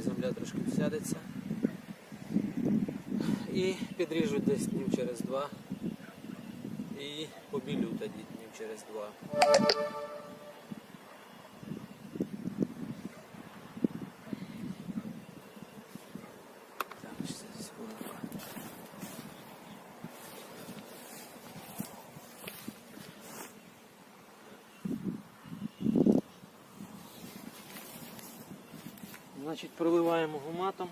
хай земля трошки всядеться. І підріжуть десь днів через два. І побілю тоді днів через два. Так, ще секунду. Значить, проливаємо гуматом.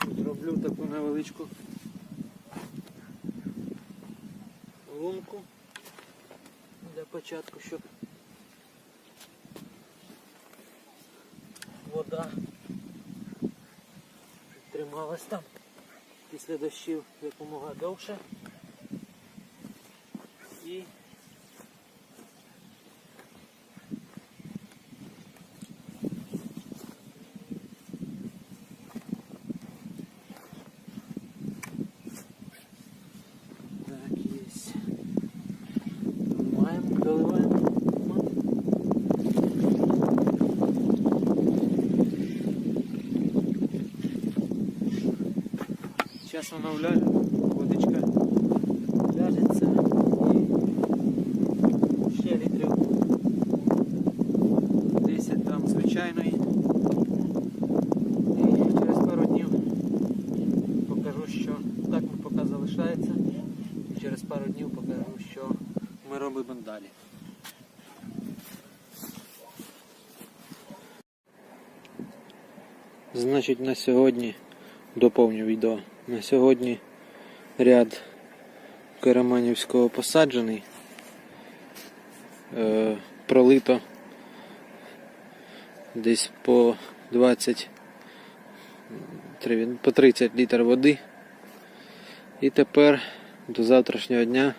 Тут роблю таку невеличку лунку для початку, щоб вода трималась там після дощів якомога довше. І воно вляже, водичка ляжеться і ще літрів 10 там звичайної. І через пару днів покажу, що так поки залишається. І через пару днів покажу, що ми робимо далі. Значить на сьогодні доповню відео. На сьогодні ряд Караманівського посаджений. Е, пролито десь по 20 три- по 30 літр води. І тепер до завтрашнього дня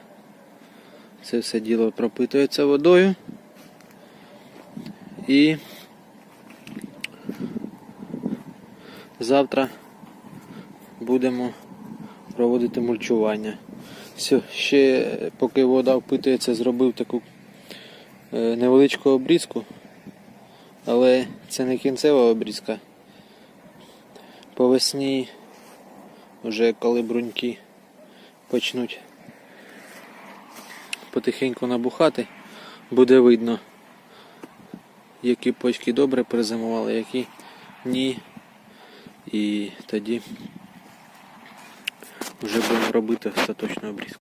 це все діло пропитується водою. І завтра будемо проводити мульчування. Все, ще поки вода впитується, зробив таку е, невеличку обрізку, але це не кінцева обрізка. По весні, вже коли бруньки почнуть потихеньку набухати, буде видно, які почки добре перезимували, які ні. І тоді вже будемо робити остаточну обрізку.